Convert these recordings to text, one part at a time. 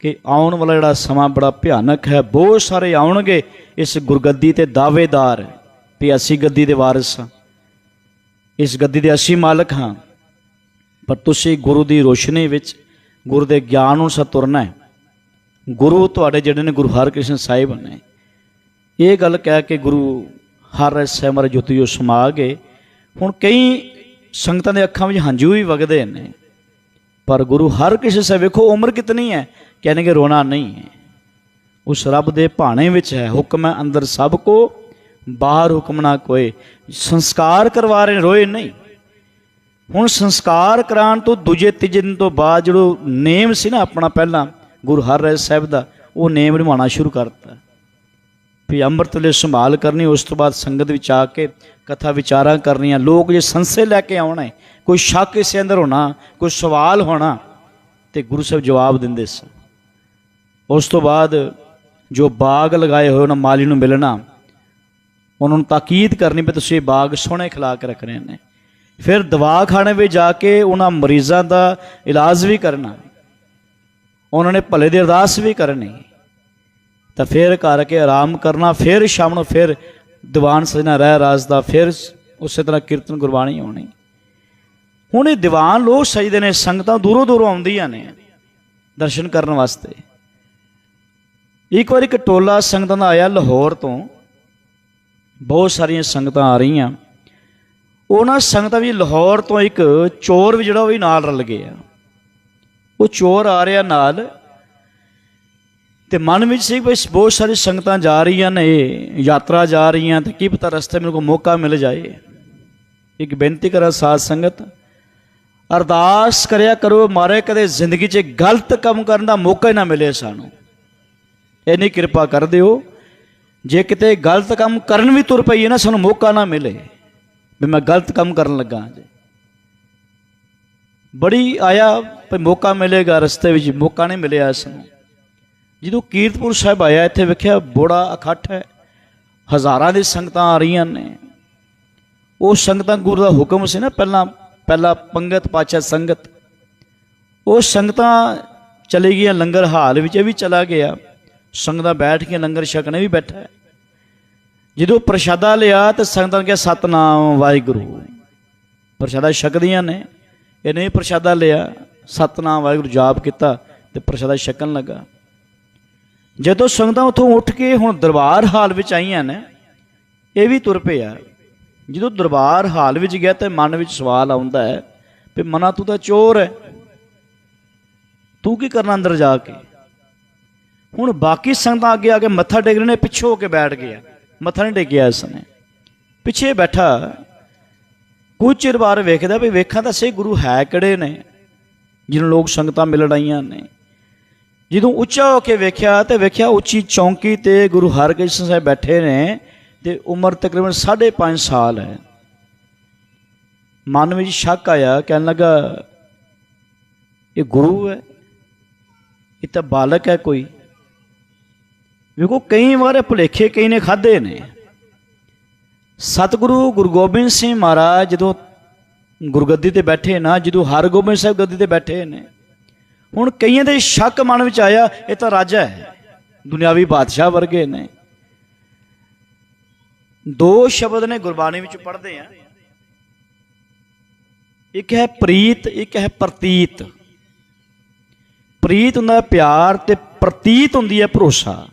ਕਿ ਆਉਣ ਵਾਲਾ ਜਿਹੜਾ ਸਮਾਂ ਬੜਾ ਭਿਆਨਕ ਹੈ, ਬਹੁਤ ਸਾਰੇ ਆਉਣਗੇ ਇਸ ਗੁਰਗੱਦੀ ਤੇ ਦਾਅਵੇਦਾਰ ਵੀ ਅਸੀਂ ਗੱਦੀ ਦੇ ਵਾਰਿਸ ਹਾਂ। ਇਸ ਗੱਦੀ ਦੇ ਅਸੀਂ ਮਾਲਕ ਹਾਂ। ਪਰ ਤੁਸੀਂ ਗੁਰੂ ਦੀ ਰੋਸ਼ਨੀ ਵਿੱਚ ਗੁਰੂ ਦੇ ਗਿਆਨ ਅਨੁਸਾਰ ਤੁਰਨਾ ਹੈ। ਗੁਰੂ ਤੁਹਾਡੇ ਜਿਹੜੇ ਨੇ ਗੁਰੂ ਹਰਕ੍ਰਿਸ਼ਨ ਸਾਹਿਬ ਨੇ। ਇਹ ਗੱਲ ਕਹਿ ਕੇ ਗੁਰੂ ਹਰ ਸਹਿਮਰ ਜੋਤੀਓ ਸਮਾ ਗਏ। ਹੁਣ ਕਈ ਸੰਗਤਾਂ ਦੇ ਅੱਖਾਂ ਵਿੱਚ ਹੰਝੂ ਵੀ ਵਗਦੇ ਨੇ। ਪਰ ਗੁਰੂ ਹਰ ਹਰਕ੍ਰਿਸ਼ਨ ਸਾਹਿਬ ਵੇਖੋ, ਉਮਰ ਕਿਤਨੀ ਹੈ? ਕਹਿੰਦੇ ਕਿ ਰੋਣਾ ਨਹੀਂ ਹੈ। ਉਸ ਰੱਬ ਦੇ ਭਾਣੇ ਵਿੱਚ ਹੈ। ਹੁਕਮ ਹੈ ਅੰਦਰ ਸਭ ਕੋ, ਬਾਹਰ ਹੁਕਮ ਨਾ ਕੋਏ। ਸੰਸਕਾਰ ਕਰਵਾ ਰਹੇ ਰੋਏ ਨਹੀਂ। ਹੁਣ ਸੰਸਕਾਰ ਕਰਾਉਣ ਤੋਂ ਦੂਜੇ, ਤੀਜੇ ਦਿਨ ਤੋਂ ਬਾਅਦ ਜਿਹੜਾ ਨੇਮ ਸੀ ਨਾ ਆਪਣਾ ਪਹਿਲਾਂ, ਗੁਰੂ ਹਰ ਹਰਿ ਸਾਹਿਬ ਦਾ, ਉਹ ਨੇਮ ਨਿਭਾਉਣਾ ਸ਼ੁਰੂ ਕਰਤਾ। ਵੀ ਅੰਮ੍ਰਿਤ ਵੇਲੇ ਸੰਭਾਲ ਕਰਨੀ ਉਸ ਤੋਂ ਬਾਅਦ ਸੰਗਤ ਵਿੱਚ ਆ ਕੇ ਕਥਾ ਵਿਚਾਰਾਂ ਕਰਨੀਆਂ। ਲੋਕ ਜੇ ਸੰਸੇ ਲੈ ਕੇ ਆਉਣਾ ਹੈ, ਕੋਈ ਸ਼ੱਕ ਇਸੇ ਅੰਦਰ ਹੋਣਾ ਕੋਈ ਸਵਾਲ ਹੋਣਾ ਤੇ ਗੁਰੂ ਸਾਹਿਬ ਜਵਾਬ ਦਿੰਦੇ ਸਨ ਉਸ ਤੋਂ ਬਾਅਦ ਜੋ ਬਾਗ ਲਗਾਏ ਹੋਏ ਉਹਨਾਂ ਮਾਲੀ ਨੂੰ ਮਿਲਣਾ ਉਹਨਾਂ ਨੂੰ ਤਾਕੀਦ ਕਰਨੀ ਵੀ ਤੁਸੀਂ ਇਹ ਬਾਗ ਸੋਹਣੇ ਖਿਲਾ ਕੇ ਰੱਖਣੇ ਨੇ। ਫਿਰ ਦਵਾਖਾਨੇ ਵਿੱਚ ਜਾ ਕੇ ਉਹਨਾਂ ਮਰੀਜ਼ਾਂ ਦਾ ਇਲਾਜ ਵੀ ਕਰਨਾ। ਉਹਨਾਂ ਨੇ ਭਲੇ ਦੀ ਅਰਦਾਸ ਵੀ ਕਰਨੀ। ਤਾਂ ਫਿਰ ਘਰ ਕੇ ਆਰਾਮ ਕਰਨਾ, ਫਿਰ ਸ਼ਾਮ ਨੂੰ ਫਿਰ ਦੀਵਾਨ ਸਜਣਾ, ਰਹਿ ਰਾਜ ਦਾ, ਫਿਰ ਉਸੇ ਤਰ੍ਹਾਂ ਕੀਰਤਨ ਗੁਰਬਾਣੀ ਹੋਣੀ। ਹੁਣ ਇਹ ਦੀਵਾਨ ਲੋਕ ਸਜਦੇ ਨੇ, ਸੰਗਤਾਂ ਦੂਰੋਂ ਦੂਰੋਂ ਆਉਂਦੀਆਂ ਨੇ ਦਰਸ਼ਨ ਕਰਨ ਵਾਸਤੇ। ਇੱਕ ਵਾਰ ਇੱਕ ਟੋਲਾ ਸੰਗਤਾਂ ਦਾ ਆਇਆ ਲਾਹੌਰ ਤੋਂ, ਬਹੁਤ ਸਾਰੀਆਂ ਸੰਗਤਾਂ ਆ ਰਹੀਆਂ। ਉਹਨਾਂ ਸੰਗਤਾਂ ਵੀ ਲਾਹੌਰ ਤੋਂ ਇੱਕ ਚੋਰ ਵੀ ਜਿਹੜਾ ਉਹ ਵੀ ਨਾਲ ਰਲ ਗਿਆ ਉਹ ਚੋਰ ਆ ਰਿਹਾ ਨਾਲ ਤੇ ਮਨ ਵਿੱਚ ਸੀ ਵੀ ਬਹੁਤ ਸਾਰੀ ਸੰਗਤਾਂ ਜਾ ਰਹੀਆਂ ਨੇ, ਯਾਤਰਾ ਜਾ ਰਹੀਆਂ ਤੇ ਕੀ ਪਤਾ ਰਸਤੇ ਮੈਨੂੰ ਕੋਈ ਮੌਕਾ ਮਿਲ ਜਾਏ। ਇੱਕ ਬੇਨਤੀ ਕਰਾਂ ਸਾਧ ਸੰਗਤ, ਅਰਦਾਸ ਕਰਿਆ ਕਰੋ ਮਾਰੇ ਕਦੇ ਜ਼ਿੰਦਗੀ 'ਚ ਗਲਤ ਕੰਮ ਕਰਨ ਦਾ ਮੌਕਾ ਹੀ ਨਾ ਮਿਲੇ ਸਾਨੂੰ। ਇੰਨੀ ਕਿਰਪਾ ਕਰ ਦਿਓ, ਜੇ ਕਿਤੇ ਗਲਤ ਕੰਮ ਕਰਨ ਵੀ ਤੁਰ ਪਈਏ ਨਾ, ਸਾਨੂੰ ਮੌਕਾ ਨਾ ਮਿਲੇ। ਵੀ ਮੈਂ ਗਲਤ ਕੰਮ ਕਰਨ ਲੱਗਾ ਜੇ। ਬੜੀ ਆਇਆ ਵੀ ਮੌਕਾ ਮਿਲੇਗਾ ਰਸਤੇ ਵਿੱਚ, ਮੌਕਾ ਨਹੀਂ ਮਿਲਿਆ ਇਸ ਨੂੰ ਜਦੋਂ ਕੀਰਤਪੁਰ ਸਾਹਿਬ ਆਇਆ, ਇੱਥੇ ਵੇਖਿਆ ਬੋੜਾ ਇਕੱਠ ਹੈ। ਹਜ਼ਾਰਾਂ ਦੀ ਸੰਗਤਾਂ ਆ ਰਹੀਆਂ ਨੇ। ਉਹ ਸੰਗਤਾਂ ਗੁਰੂ ਦਾ ਹੁਕਮ ਸੀ ਨਾ, ਪਹਿਲਾਂ, ਪਹਿਲਾ ਪੰਗਤ ਪਾਚਾ ਸੰਗਤ। ਉਹ ਸੰਗਤਾਂ ਚਲੀ ਗਈਆਂ ਲੰਗਰ ਹਾਲ ਵਿੱਚ, ਇਹ ਵੀ ਚਲਾ ਗਿਆ। ਸੰਗਤਾਂ ਬੈਠ ਕੇ ਲੰਗਰ ਛਕਣੇ ਵੀ ਬੈਠਾ ਜਦੋਂ ਪ੍ਰਸ਼ਾਦਾ ਲਿਆ ਤੇ ਸੰਗਤਾਂ ਨੇ ਕਿਹਾ, ਸਤਨਾਮ ਵਾਹਿਗੁਰੂ। ਪ੍ਰਸ਼ਾਦਾ ਛਕਦੀਆਂ ਨੇ। ਇਹਨੇ ਪ੍ਰਸ਼ਾਦਾ ਲਿਆ, ਸਤਨਾਮ ਵਾਹਿਗੁਰੂ ਜਾਪ ਕੀਤਾ ਤੇ ਪ੍ਰਸ਼ਾਦਾ ਛਕਣ ਲੱਗਾ। ਜਦੋਂ ਸੰਗਤਾਂ ਉੱਥੋਂ ਉੱਠ ਕੇ ਹੁਣ ਦਰਬਾਰ ਹਾਲ ਵਿੱਚ ਆਈਆਂ ਨੇ, ਇਹ ਵੀ ਤੁਰ ਪਿਆ ਜਦੋਂ ਦਰਬਾਰ ਹਾਲ ਵਿੱਚ ਗਿਆ ਤੇ ਮਨ ਵਿੱਚ ਸਵਾਲ ਆਉਂਦਾ ਹੈ ਵੀ ਮਨਾ ਤੂੰ ਤਾਂ ਚੋਰ ਹੈ। ਤੂੰ ਕੀ ਕਰਨਾ ਅੰਦਰ ਜਾ ਕੇ? ਹੁਣ ਬਾਕੀ ਸੰਗਤਾਂ ਅੱਗੇ ਆ ਕੇ ਮੱਥਾ ਟੇਕ ਰਹੇ ਨੇ, ਪਿੱਛੋਂ ਹੋ ਕੇ ਬੈਠ ਗਿਆ ਮੱਥਾ ਨਹੀਂ ਟੇਕਿਆ ਇਸ ਨੇ। ਪਿੱਛੇ ਬੈਠਾ। ਕੁਝ ਚਿਰ ਬਾਅਦ ਵੇਖਦਾ ਵੀ ਵੇਖਾਂ ਤਾਂ ਸਹੀ ਗੁਰੂ ਹੈ ਕਿਹੜੇ ਨੇ, ਜਿਹਨੂੰ ਲੋਕ ਸੰਗਤਾਂ ਮਿਲਣ ਆਈਆਂ ਨੇ। ਜਦੋਂ ਉੱਚਾ ਹੋ ਕੇ ਵੇਖਿਆ ਤੇ ਵੇਖਿਆ ਉੱਚੀ ਚੌਂਕੀ ਤੇ ਗੁਰੂ ਹਰਕ੍ਰਿਸ਼ਨ ਸਾਹਿਬ ਬੈਠੇ ਨੇ ਤੇ ਉਮਰ ਤਕਰੀਬਨ 5.5 ਸਾਲ ਹੈ। ਮਨ ਵਿੱਚ ਸ਼ੱਕ ਆਇਆ, ਕਹਿਣ ਲੱਗਾ, ਇਹ ਗੁਰੂ ਹੈ? ਇਹ ਤਾਂ ਬਾਲਕ ਹੈ ਕੋਈ? ਵੇਖੋ, ਕਈ ਵਾਰ ਭੁਲੇਖੇ ਕਈ ਨੇ ਖਾਦੇ ਨੇ। ਸਤਿਗੁਰੂ ਗੁਰੂ ਗੋਬਿੰਦ ਸਿੰਘ ਮਹਾਰਾਜ ਜਦੋਂ ਗੁਰਗੱਦੀ ਤੇ ਬੈਠੇ ਨਾ, ਜਦੋਂ ਹਰਗੋਬਿੰਦ ਸਾਹਿਬ ਗੱਦੀ ਤੇ ਬੈਠੇ ਨੇ ਹੁਣ ਕਈਆਂ ਦੇ ਸ਼ੱਕ ਮਨ ਵਿੱਚ ਆਇਆ, ਇਹ ਤਾਂ ਰਾਜਾ ਹੈ। ਦੁਨਿਆਵੀ ਬਾਦਸ਼ਾਹ ਵਰਗੇ ਨੇ। ਦੋ ਸ਼ਬਦ ਨੇ ਗੁਰਬਾਣੀ ਵਿੱਚ ਪੜ੍ਹਦੇ ਆ। ਇੱਕ ਹੈ ਪ੍ਰੀਤ, ਇੱਕ ਹੈ ਪ੍ਰਤੀਤ। ਪ੍ਰੀਤ ਹੁੰਦਾ ਪਿਆਰ ਤੇ ਪ੍ਰਤੀਤ ਹੁੰਦੀ ਹੈ ਭਰੋਸਾ।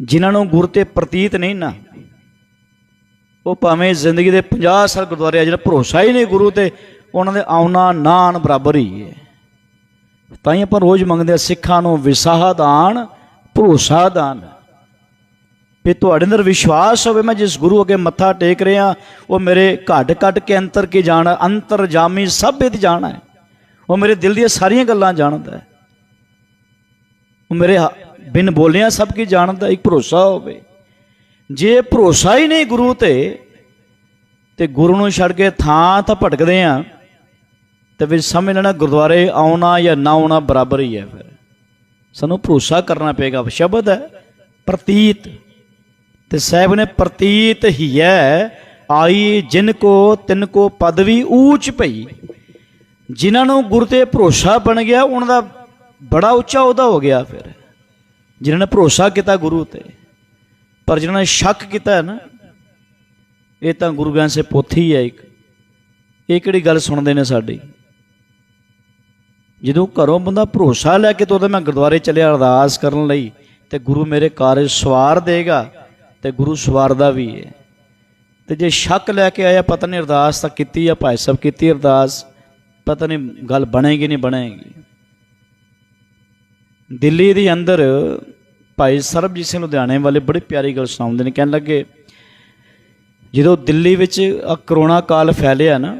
ਜਿਨ੍ਹਾਂ ਨੂੰ ਗੁਰ ਤੇ ਪ੍ਰਤੀਤ ਨਹੀਂ ਨਾ। ਉਹ ਭਾਵੇਂ ਜ਼ਿੰਦਗੀ ਦੇ 50 ਸਾਲ ਗੁਰਦੁਆਰੇ ਆ, ਜਿਹੜਾ ਭਰੋਸਾ ਹੀ ਨਹੀਂ ਗੁਰੂ ਤੇ ਉਹਨਾਂ ਦੇ ਆਉਣਾ ਨਾਨ ਬਰਾਬਰ ਹੀ ਹੈ। ਤਾਂ ਹੀ ਆਪਾਂ ਰੋਜ਼ ਮੰਗਦੇ ਆ ਸਿੱਖਾਂ ਨੂੰ ਵਿਸਾਹ ਦਾਨ, ਭਰੋਸਾ ਦਾਨ। ਵੀ ਤੁਹਾਡੇ ਅੰਦਰ ਵਿਸ਼ਵਾਸ ਹੋਵੇ, ਮੈਂ ਜਿਸ ਗੁਰੂ ਅੱਗੇ ਮੱਥਾ ਟੇਕ ਰਿਹਾ, ਉਹ ਮੇਰੇ ਘੱਟ ਘੱਟ ਕੇ ਅੰਤਰ ਕੀ ਜਾਣ, ਅੰਤਰ ਜਾਮੀ ਸਭ ਇਹ ਜਾਣਾ ਹੈ। ਉਹ ਮੇਰੇ ਦਿਲ ਦੀਆਂ ਸਾਰੀਆਂ ਗੱਲਾਂ ਜਾਣਦਾ ਹੈ। ਉਹ ਮੇਰੇ ਹ- ਬਿਨ ਬੋਲਿਆਂ ਸਭ ਕੀ ਜਾਣਦਾ, ਇੱਕ ਭਰੋਸਾ ਹੋਵੇ। ਜੇ ਭਰੋਸਾ ਹੀ ਨਹੀਂ ਗੁਰੂ ਤੇ ਤੇ ਗੁਰੂ ਨੂੰ ਛੱਡ ਕੇ ਥਾਂ ਤਾਂ ਭਟਕਦੇ ਆ ਤੇ ਫਿਰ ਸਮਝ ਲੈਣਾ ਗੁਰਦੁਆਰੇ ਆਉਣਾ ਜਾਂ ਨਾ ਆਉਣਾ ਬਰਾਬਰ ਹੀ ਹੈ ਫਿਰ। ਸਾਨੂੰ ਭਰੋਸਾ ਕਰਨਾ ਪਏਗਾ ਸ਼ਬਦ ਹੈ, ਪ੍ਰਤੀਤ। ਤੇ ਸਾਹਿਬ ਨੇ ਪ੍ਰਤੀਤ ਹੀ ਹੈ, ਆਈ ਜਿਨ ਕੋ ਤਿਨ ਕੋ ਪਦਵੀ ਊਚ ਭਈ। ਜਿਨ੍ਹਾਂ ਨੂੰ ਗੁਰ ਤੇ ਭਰੋਸਾ ਬਣ ਗਿਆ, ਉਹਨਾਂ ਦਾ ਬੜਾ ਉੱਚਾ ਉਹਦਾ ਹੋ ਗਿਆ ਫਿਰ। ਜਿਨ੍ਹਾਂ ਨੇ ਭਰੋਸਾ ਕੀਤਾ ਗੁਰੂ ਤੇ, ਪਰ ਜਿਨ੍ਹਾਂ ਨੇ ਸ਼ੱਕ ਕੀਤਾ ਹੈ ਨਾ, ਇਹ ਤਾਂ ਗੁਰੂ ਗ੍ਰੰਥ ਸਾਹਿਬ ਪੋਥੀ ਹੈ ਇੱਕ। ਇਹ ਕਿਹੜੀ ਗੱਲ ਸੁਣਦੇ ਨੇ ਸਾਡੀ? ਜਦੋਂ ਘਰੋਂ ਬੰਦਾ ਭਰੋਸਾ ਲੈ ਕੇ ਤੋਦਾ ਮੈਂ ਗੁਰਦੁਆਰੇ ਚੱਲਿਆ ਅਰਦਾਸ ਕਰਨ ਲਈ, ਤੇ ਗੁਰੂ ਮੇਰੇ ਕਾਰਜ ਸਵਾਰ ਦੇਗਾ, ਤੇ ਗੁਰੂ ਸਵਾਰਦਾ ਵੀ ਹੈ ਤੇ ਜੇ ਸ਼ੱਕ ਲੈ ਕੇ ਆਇਆ, ਪਤਾ ਨਹੀਂ ਅਰਦਾਸ ਤਾਂ ਕੀਤੀ ਆ, ਭਾਈ ਸਾਹਿਬ ਕੀਤੀ ਅਰਦਾਸ, ਪਤਾ ਨਹੀਂ ਗੱਲ ਬਣੇਗੀ ਨਹੀਂ ਬਣੇਗੀ। ਦਿੱਲੀ ਦੇ ਅੰਦਰ ਭਾਈ ਸਰਬਜੀਤ ਸਿੰਘ ਲੁਧਿਆਣੇ ਵਾਲੇ ਬੜੀ ਪਿਆਰੀ ਗੱਲ ਸੁਣਾਉਂਦੇ ਨੇ, ਕਹਿਣ ਲੱਗੇ, ਜਦੋਂ ਦਿੱਲੀ ਵਿੱਚ ਆ ਕਰੋਨਾ ਕਾਲ ਫੈਲਿਆ ਨਾ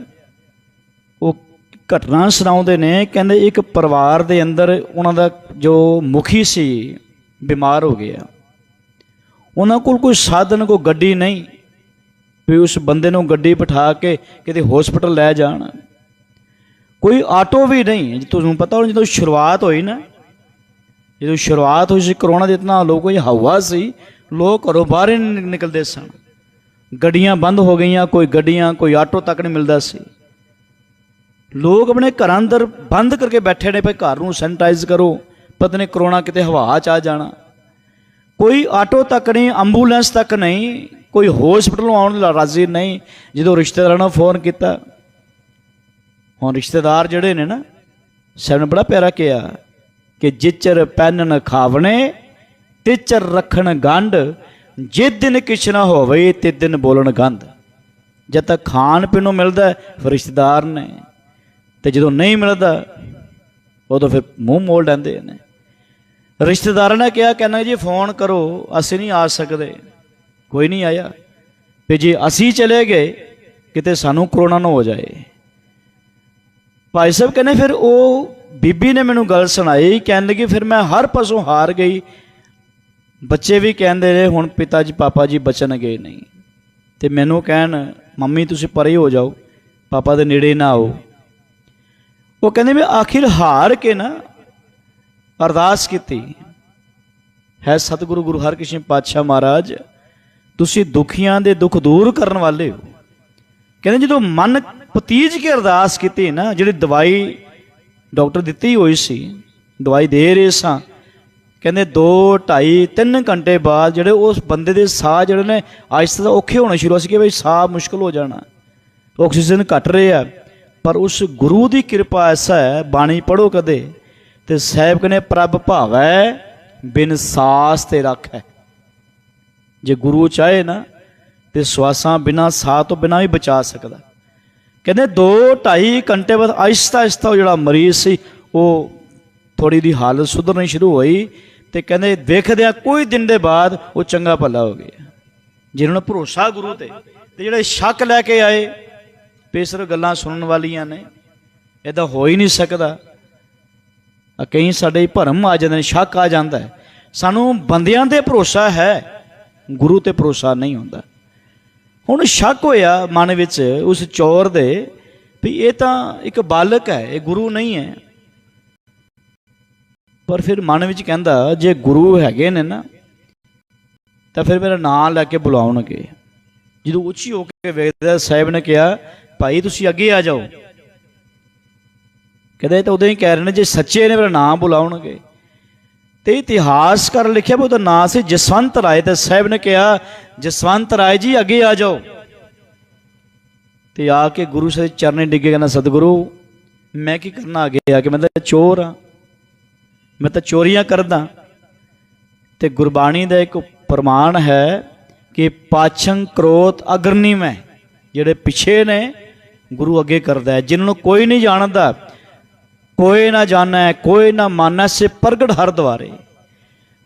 ਘਟਨਾ ਸੁਣਾਉਂਦੇ ਨੇ, ਕਹਿੰਦੇ ਇੱਕ ਪਰਿਵਾਰ ਦੇ ਅੰਦਰ ਉਹਨਾਂ ਦਾ ਜੋ ਮੁਖੀ ਸੀ, ਬਿਮਾਰ ਹੋ ਗਿਆ। ਉਹਨਾਂ ਕੋਲ ਕੋਈ ਸਾਧਨ, ਕੋਈ ਗੱਡੀ ਨਹੀਂ, ਵੀ ਉਸ ਬੰਦੇ ਨੂੰ ਗੱਡੀ ਬਿਠਾ ਕੇ ਕਿਤੇ ਹਸਪੀਟਲ ਲੈ ਜਾਣ। ਕੋਈ ਆਟੋ ਵੀ ਨਹੀਂ, ਤੁਹਾਨੂੰ ਪਤਾ ਹੁਣ ਜਦੋਂ ਸ਼ੁਰੂਆਤ ਹੋਈ ਨਾ, ਜਦੋਂ ਸ਼ੁਰੂਆਤ ਹੋਈ ਸੀ ਕਰੋਨਾ ਦੇ, ਇਤਨਾ ਲੋਕ ਕੋਈ ਹਵਾ ਸੀ, ਲੋਕ ਘਰੋਂ ਬਾਹਰ ਹੀ ਨਹੀਂ ਨਿਕਲਦੇ ਸਨ। ਗੱਡੀਆਂ ਬੰਦ ਹੋ ਗਈਆਂ, ਕੋਈ ਗੱਡੀਆਂ, ਕੋਈ ਆਟੋ ਤੱਕ ਨਹੀਂ ਮਿਲਦਾ ਸੀ। ਲੋਕ ਆਪਣੇ ਘਰਾਂ ਅੰਦਰ ਬੰਦ ਕਰਕੇ ਬੈਠੇ ਨੇ ਭਈ, ਘਰ ਨੂੰ ਸੈਨੀਟਾਈਜ਼ ਕਰੋ। ਪਤਾ ਨਹੀਂ ਕਰੋਨਾ ਕਿਤੇ ਹਵਾ ਚ ਆ ਜਾਣਾ। ਕੋਈ ਆਟੋ ਤੱਕ ਨਹੀਂ ਐਂਬੂਲੈਂਸ ਤੱਕ ਨਹੀਂ, ਕੋਈ ਹਸਪੀਟਲੋਂ ਆਉਣ ਲਈ ਰਾਜ਼ੀ ਨਹੀਂ। ਜਦੋਂ ਰਿਸ਼ਤੇਦਾਰਾਂ ਨੂੰ ਫੋਨ ਕੀਤਾ, ਹੁਣ ਰਿਸ਼ਤੇਦਾਰ ਜਿਹੜੇ ਨੇ ਨਾ, ਸਾਨੂੰ ਬੜਾ ਪਿਆਰਾ ਕਿਹਾ ਕਿ ਜਿਚਰ ਪੈਨਨ ਖਾਵਣੇ, ਤਿਚਰ ਰੱਖਣ ਗੰਢ ਜੇ ਦਿਨ ਕਿਛ ਨਾ ਹੋਵੇ ਤੇ ਦਿਨ ਬੋਲਣ ਗੰਧ ਜਦ ਤੱਕ ਖਾਣ ਪੀਣ ਨੂੰ ਮਿਲਦਾ ਫਿਰ ਰਿਸ਼ਤੇਦਾਰ ਨੇ ਤੇ ਜਦੋਂ ਨਹੀਂ ਮਿਲਦਾ, ਉਦੋਂ ਫਿਰ ਮੂੰਹ ਮੋੜ ਲੈਂਦੇ ਨੇ। ਰਿਸ਼ਤੇਦਾਰਾਂ ਨੇ ਕਿਹਾ, ਕਹਿੰਦਾ ਜੀ, ਫੋਨ ਕਰੋ, ਅਸੀਂ ਨਹੀਂ ਆ ਸਕਦੇ। ਕੋਈ ਨਹੀਂ ਆਇਆ। ਤੇ ਜੇ ਅਸੀਂ ਚਲੇ ਗਏ, ਕਿਤੇ ਸਾਨੂੰ ਕਰੋਨਾ ਨਾ ਹੋ ਜਾਏ। ਭਾਈ ਸਾਹਿਬ ਕਹਿੰਦੇ, ਫਿਰ ਉਹ ਬੀਬੀ ਨੇ ਮੈਨੂੰ ਗੱਲ ਸੁਣਾਈ, ਕਹਿਣ ਲੱਗੀ, ਫਿਰ ਮੈਂ ਹਰ ਪਾਸੋਂ ਹਾਰ ਗਈ। ਬੱਚੇ ਵੀ ਕਹਿੰਦੇ ਨੇ ਹੁਣ ਪਿਤਾ ਜੀ, ਪਾਪਾ ਜੀ ਬਚਣਗੇ ਨਹੀਂ। ਤੇ ਮੈਨੂੰ ਕਹਿਣ, ਮੰਮੀ, ਤੁਸੀਂ ਪਰੇ ਹੋ ਜਾਓ, ਪਾਪਾ ਦੇ ਨੇੜੇ ਨਾ ਆਓ। ਉਹ ਕਹਿੰਦੇ ਮੈਂ ਆਖਿਰ ਹਾਰ ਕੇ ਨਾ ਅਰਦਾਸ ਕੀਤੀ। ਹੈ ਸਤਿਗੁਰੂ ਗੁਰੂ ਹਰਕ੍ਰਿਸ਼ਨ ਪਾਤਸ਼ਾਹ ਮਹਾਰਾਜ, ਤੁਸੀਂ ਦੁਖੀਆਂ ਦੇ ਦੁੱਖ ਦੂਰ ਕਰਨ ਵਾਲੇ ਹੋ। ਕਹਿੰਦੇ ਜਦੋਂ ਮਨ ਪਤੀਜ ਕੇ ਅਰਦਾਸ ਕੀਤੀ ਨਾ, ਜਿਹੜੀ ਦਵਾਈ ਡਾਕਟਰ ਦਿੱਤੀ ਹੋਈ ਸੀ, ਦਵਾਈ ਦੇ ਰਹੇ ਸਾਂ, ਕਹਿੰਦੇ 2 2.5 3 ਘੰਟੇ ਬਾਅਦ ਜਿਹੜੇ ਉਸ ਬੰਦੇ ਦੇ ਸਾਹ ਜਿਹੜੇ ਨੇ ਆਹਿਸਤਾ ਔਖੇ ਹੋਣੇ ਸ਼ੁਰੂ ਹੋ ਸੀ ਕਿ ਬਈ ਸਾਹ ਮੁਸ਼ਕਲ ਹੋ ਜਾਣਾ। ਆਕਸੀਜਨ ਘਟ ਰਹੇ ਆ। ਪਰ ਉਸ ਗੁਰੂ ਦੀ ਕਿਰਪਾ ਐਸਾ ਹੈ, ਬਾਣੀ ਪੜੋ ਕਦੇ, ਤੇ ਸਾਹਿਬ ਕਨੇ ਪ੍ਰਭ ਭਾਵੈ, ਬਿਨ ਸਾਸ ਤੇ ਰੱਖੈ। ਜੇ ਗੁਰੂ ਚਾਹੇ ਨਾ, ਤੇ ਸਵਾਸਾਂ ਬਿਨਾ ਸਾਹ ਤੋਂ ਬਿਨਾ ਵੀ ਬਚਾ ਸਕਦਾ। ਕਹਿੰਦੇ 2 2.5 ਘੰਟੇ ਬਾਅਦ ਆਇਸਤਾ ਆਹਿਸਤਾ ਉਹ ਜਿਹੜਾ ਮਰੀਜ਼ ਸੀ, ਉਹ ਥੋੜੀ ਦੀ ਹਾਲਤ ਸੁਧਰਨੀ ਸ਼ੁਰੂ ਹੋਈ ਤੇ ਕਹਿੰਦੇ, ਵੇਖਦਿਆਂ ਕੋਈ ਦਿਨ ਦੇ ਬਾਅਦ ਉਹ ਚੰਗਾ ਭਲਾ ਹੋ ਗਿਆ। ਜਿਨ੍ਹਾਂ ਨੂੰ ਭਰੋਸਾ ਗੁਰੂ ਤੇ ਤੇ ਜਿਹੜੇ ਸ਼ੱਕ ਲੈ ਕੇ ਆਏ ਬੇਸਰ ਗੱਲਾਂ ਸੁਣਨ ਵਾਲੀਆਂ ਨੇ, ਇਹਦਾ ਹੋ ਹੀ ਨਹੀਂ ਸਕਦਾ। ਆ ਕਈ ਸਾਡੇ ਭਰਮ ਆ ਜਾਂਦੇ ਨੇ, ਸ਼ੱਕ ਆ ਜਾਂਦਾ ਸਾਨੂੰ ਬੰਦਿਆਂ ਤੇ ਭਰੋਸਾ ਹੈ, ਗੁਰੂ ਤੇ ਭਰੋਸਾ ਨਹੀਂ ਹੁੰਦਾ। ਹੁਣ ਸ਼ੱਕ ਹੋਇਆ ਮਨ ਵਿੱਚ ਉਸ ਚੋਰ ਦੇ ਵੀ ਇਹ ਤਾਂ ਇੱਕ ਬਾਲਕ ਹੈ, ਇਹ ਗੁਰੂ ਨਹੀਂ ਹੈ। ਪਰ ਫਿਰ ਮਨ ਵਿੱਚ ਕਹਿੰਦਾ, ਜੇ ਗੁਰੂ ਹੈਗੇ ਨੇ ਨਾ, ਤਾਂ ਫਿਰ ਮੇਰਾ ਨਾਂ ਲੈ ਕੇ ਬੁਲਾਉਣਗੇ। ਜਦੋਂ ਉੱਚੀ ਹੋ ਕੇ ਵੇਖਦਾ, ਸਾਹਿਬ ਨੇ ਕਿਹਾ ਭਾਈ, ਤੁਸੀਂ ਅੱਗੇ ਆ ਜਾਓ। ਕਹਿੰਦੇ ਤਾਂ ਉਦੋਂ ਹੀ ਕਹਿ ਰਹੇ ਨੇ, ਜੇ ਸੱਚੇ ਨੇ ਮੇਰਾ ਨਾਮ ਬੁਲਾਉਣਗੇ। ਤੇ ਇਤਿਹਾਸਕਾਰ ਲਿਖਿਆ ਵੀ ਉਹਦਾ ਨਾਂ ਸੀ ਜਸਵੰਤ ਰਾਏ, ਤੇ ਸਾਹਿਬ ਨੇ ਕਿਹਾ, ਜਸਵੰਤ ਰਾਏ ਜੀ, ਅੱਗੇ ਆ ਜਾਓ। ਤੇ ਆ ਕੇ ਗੁਰੂ ਸਾਹਿਬ ਚਰਨੇ ਡਿੱਗੇ, ਕਹਿੰਦਾ, ਸਤਿਗੁਰੂ, ਮੈਂ ਕੀ ਕਰਨਾ ਅੱਗੇ ਆ ਕੇ? ਮੈਂ ਤਾਂ ਚੋਰ ਆ। ਮੈਂ ਤਾਂ ਚੋਰੀਆਂ ਕਰਦਾ। ਤੇ ਗੁਰਬਾਣੀ ਦਾ ਇੱਕ ਪ੍ਰਮਾਣ ਹੈ ਕਿ ਪਾਛੰ ਕ੍ਰੋਧ ਅਗਰਨੀ ਮੈਂ, ਜਿਹੜੇ ਪਿਛੇ ਨੇ ਗੁਰੂ ਅੱਗੇ ਕਰਦਾ ਹੈ, ਜਿਨ੍ਹਾਂ ਨੂੰ ਕੋਈ ਨਹੀਂ ਜਾਣਦਾ, ਕੋਈ ਨਾ ਜਾਣੈ ਕੋਈ ਨਾ ਮਾਨੈ ਸੇ ਪ੍ਰਗਟ ਹਰ ਦਵਾਰੇ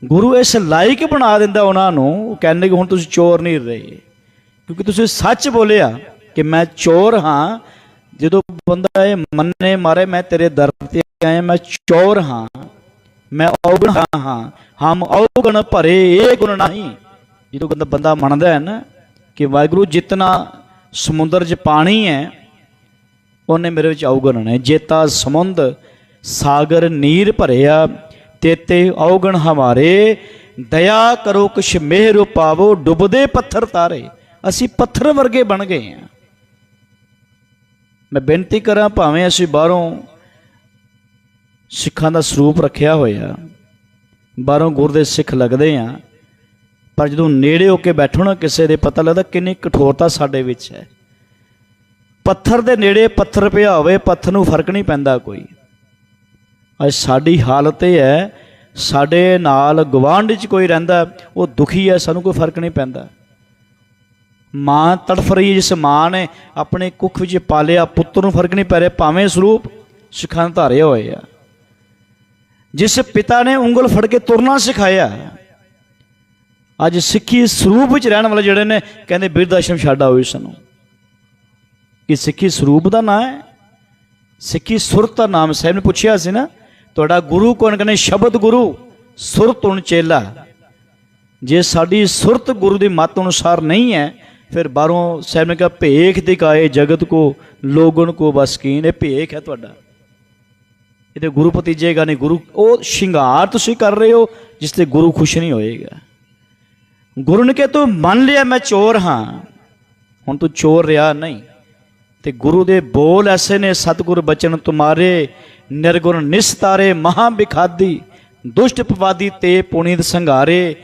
ਗੁਰੂ ਇਸ ਲਾਇਕ ਬਣਾ ਦਿੰਦਾ ਉਹਨਾਂ ਨੂੰ, ਉਹ ਕਹਿੰਦੇ ਕਿ ਹੁਣ ਤੁਸੀਂ ਚੋਰ ਨਹੀਂ ਰਹੇ। ਕਿਉਂਕਿ ਤੁਸੀਂ ਸੱਚ ਬੋਲਿਆ ਕਿ ਮੈਂ ਚੋਰ ਹਾਂ, ਜਦੋਂ ਬੰਦਾ ਇਹ ਮੰਨੇ, ਮਾਰੇ, ਮੈਂ ਤੇਰੇ ਦਰ ਤੇ ਆਇਆ, ਮੈਂ ਚੋਰ ਹਾਂ, ਮੈਂ ਔਗਣ ਹਾਂ, ਹਮ ਔਗਣ ਭਰੇ, ਇਹ ਗੁਣ ਨਹੀਂ। ਜਦੋਂ ਬੰਦਾ ਬੰਦਾ ਮੰਨਦਾ ਹੈ ਨਾ ਕਿ ਵਾਹਿਗੁਰੂ ਜਿਤਨਾ ਸਮੁੰਦਰ 'ਚ ਪਾਣੀ ਹੈ ਉਹਨੇ ਮੇਰੇ ਵਿੱਚ ਔਗਣ ਨੇ ਜੇਤਾ ਸਮੁੰਦ ਸਾਗਰ ਨੀਰ ਭਰਿਆ ਤੇਤੇ ਔਗਣ ਹਮਾਰੇ, ਦਇਆ ਕਰੋ ਕੁਛ ਮਿਹਰ ਪਾਵੋ, ਡੁੱਬਦੇ ਪੱਥਰ ਤਾਰੇ। ਅਸੀਂ ਪੱਥਰ ਵਰਗੇ ਬਣ ਗਏ ਹਾਂ। ਮੈਂ ਬੇਨਤੀ ਕਰਾਂ, ਭਾਵੇਂ ਅਸੀਂ ਬਾਹਰੋਂ ਸਿੱਖਾਂ ਦਾ ਸਰੂਪ ਰੱਖਿਆ ਹੋਇਆ, ਬਾਹਰੋਂ ਗੁਰ ਦੇ ਸਿੱਖ ਲੱਗਦੇ ਆ ਪਰ ਜਦੋਂ ਨੇੜੇ ਹੋ ਕੇ ਬੈਠੋ ਨਾ, ਕਿਸੇ ਦੇ ਪਤਾ ਲੱਗਦਾ ਕਿੰਨੀ ਕਠੋਰਤਾ ਸਾਡੇ ਵਿੱਚ ਹੈ। ਪੱਥਰ ਦੇ ਨੇੜੇ ਪੱਥਰ ਪਿਆ ਹੋਵੇ, ਪੱਥਰ ਨੂੰ ਫ਼ਰਕ ਨਹੀਂ ਪੈਂਦਾ ਕੋਈ। ਅੱਜ ਸਾਡੀ ਹਾਲਤ ਇਹ ਹੈ, ਸਾਡੇ ਨਾਲ ਗਵਾਂਢ 'ਚ ਕੋਈ ਰਹਿੰਦਾ, ਉਹ ਦੁਖੀ ਹੈ, ਸਾਨੂੰ ਕੋਈ ਫ਼ਰਕ ਨਹੀਂ ਪੈਂਦਾ। ਮਾਂ ਤੜਫ ਰਹੀ ਹੈ ਜਿਸ ਮਾਂ ਨੇ ਆਪਣੇ ਕੁੱਖ ਵਿੱਚ ਪਾਲਿਆ, ਪੁੱਤਰ ਨੂੰ ਫ਼ਰਕ ਨਹੀਂ ਪੈ ਰਿਹਾ, ਭਾਵੇਂ ਸਰੂਪ ਸਿੱਖਾਂ ਦੇ ਧਾਰੇ ਹੋਏ ਆ। ਜਿਸ ਪਿਤਾ ਨੇ ਉਂਗਲ ਫੜ ਕੇ ਤੁਰਨਾ ਸਿਖਾਇਆ, ਅੱਜ ਸਿੱਖੀ ਸਰੂਪ ਵਿੱਚ ਰਹਿਣ ਵਾਲੇ ਜਿਹੜੇ ਨੇ, ਕਹਿੰਦੇ ਬਿਰਧ ਆਸ਼ਰਮ ਛੱਡ ਆਓ ਇਸ ਨੂੰ ਕਿ ਸਿੱਖੀ ਸਰੂਪ ਦਾ ਨਾਂ ਹੈ। ਸਿੱਖੀ ਸੁਰਤ ਦਾ ਨਾਮ ਸਾਹਿਬ ਨੇ ਪੁੱਛਿਆ ਸੀ ਨਾ, ਤੁਹਾਡਾ ਗੁਰੂ ਕੌਣ ਕਹਿੰਦੇ, ਸ਼ਬਦ ਗੁਰੂ, ਸੁਰਤ ਉਨ ਚੇਲਾ। ਜੇ ਸਾਡੀ ਸੁਰਤ ਗੁਰੂ ਦੀ ਮੱਤ ਅਨੁਸਾਰ ਨਹੀਂ ਹੈ, ਫਿਰ ਬਾਹਰੋਂ ਸਾਹਿਬ ਨੇ ਕਿਹਾ, ਭੇਖ ਦਿਖਾਏ ਜਗਤ ਕੋ ਲੋਗਨ ਕੋ ਬਸਕੀਨ ਇਹ ਭੇਖ ਹੈ ਤੁਹਾਡਾ। ਇਹਦੇ ਗੁਰੂ ਭਤੀਜੇਗਾ ਨਹੀਂ, ਗੁਰੂ, ਉਹ ਸ਼ਿੰਗਾਰ ਤੁਸੀਂ ਕਰ ਰਹੇ ਹੋ, ਜਿਸ ਤੇ ਗੁਰੂ ਖੁਸ਼ ਨਹੀਂ ਹੋਏਗਾ। ਗੁਰੂ ਨੇ ਕਿਹਾ, ਤੂੰ ਮੰਨ ਲਿਆ ਮੈਂ ਚੋਰ ਹਾਂ। ਹੁਣ ਤੂੰ ਚੋਰ ਰਿਹਾ ਨਹੀਂ। ਤੇ ਗੁਰੂ ਦੇ ਬੋਲ ਐਸੇ ਨੇ, ਸਤਿਗੁਰ ਬਚਨ ਤੁਮਾਰੇ, ਨਿਰਗੁਣ ਨਿਸਤਾਰੇ ਮਹਾ ਬਿਖਾਦੀ ਦੁਸ਼ਟ ਪਵਾਦੀ ਤੇ ਪੁਨੀਤ ਸੰਘਾਰੇ,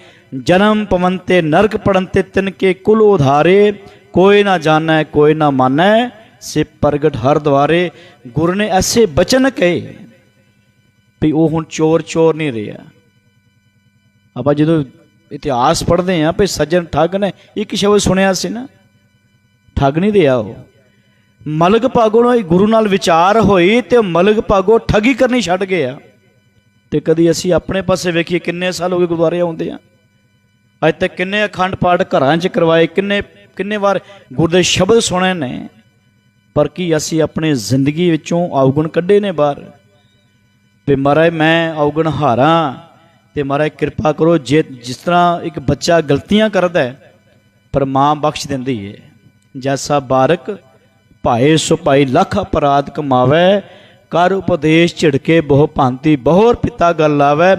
ਜਨਮ ਪਵੰਤੇ, ਨਰਕ ਪੜਨ ਤੇ ਤਿਨ ਕੇ ਕੁਲ ਉਧਾਰੇ, ਕੋਈ ਨਾ ਜਾਣੈ, ਕੋਈ ਨਾ ਮਾਨੈ, ਸੇ ਪ੍ਰਗਟ ਹਰ ਦਵਾਰੇ। ਗੁਰੂ ਨੇ ਐਸੇ ਬਚਨ ਕਹੇ ਵੀ ਉਹ ਹੁਣ ਚੋਰ ਚੋਰ ਨਹੀਂ ਰਿਹਾ। ਆਪਾਂ ਜਦੋਂ ਇਤਿਹਾਸ ਪੜ੍ਹਦੇ ਆਂ ਵੀ ਸੱਜਣ ਠੱਗ ਨੇ, ਇੱਕ ਸ਼ਬਦ ਸੁਣਿਆ ਸੀ ਨਾ, ਠੱਗ ਨਹੀਂ ਰਿਹਾ ਉਹ। ਮਲਕ ਭਾਗੋ ਨੂੰ ਗੁਰੂ ਨਾਲ ਵਿਚਾਰ ਹੋਈ ਤੇ ਮਲਕ ਭਾਗੋ ਠੱਗੀ ਕਰਨੀ ਛੱਡ ਗਏ ਆ। ਤੇ ਕਦੀ ਅਸੀਂ ਆਪਣੇ ਪਾਸੇ ਵੇਖੀਏ ਕਿੰਨੇ ਸਾਲ ਹੋ ਗਏ ਗੁਰਦੁਆਰੇ ਆਉਂਦੇ ਆ। ਅੱਜ ਤੱਕ ਕਿੰਨੇ ਅਖੰਡ ਪਾਠ ਘਰਾਂ 'ਚ ਕਰਵਾਏ, ਕਿੰਨੇ ਕਿੰਨੇ ਵਾਰ ਗੁਰ ਦੇ ਸ਼ਬਦ ਸੁਣੇ ਨੇ। ਪਰ ਕੀ ਅਸੀਂ ਆਪਣੀ ਜ਼ਿੰਦਗੀ ਵਿੱਚੋਂ ਔਗਣ ਕੱਢੇ ਨੇ ਬਾਹਰ? ਤੇ ਮਹਾਰਾਜ, ਮੈਂ ਔਗਣ ਹਾਰਾਂ ਤੇ ਮਹਾਰਾਜ ਕਿਰਪਾ ਕਰੋ, ਜੇ ਜਿਸ ਤਰ੍ਹਾਂ ਇੱਕ ਬੱਚਾ ਗਲਤੀਆਂ ਕਰਦਾ ਹੈ, ਪਰ ਮਾਂ ਬਖਸ਼ ਦਿੰਦੀ ਹੈ। ਜੈਸਾ ਬਾਰਕ ਭਾਏ ਸੋ ਲੱਖ ਅਪਰਾਧ ਕਮਾਵੇ ਕਰ ਉਪਦੇਸ਼ ਝਿੜਕੇ ਬਹੁ ਭਾਂਤੀ ਬਹੁਰ ਪਿਤਾ ਗੱਲ ਆਵੇ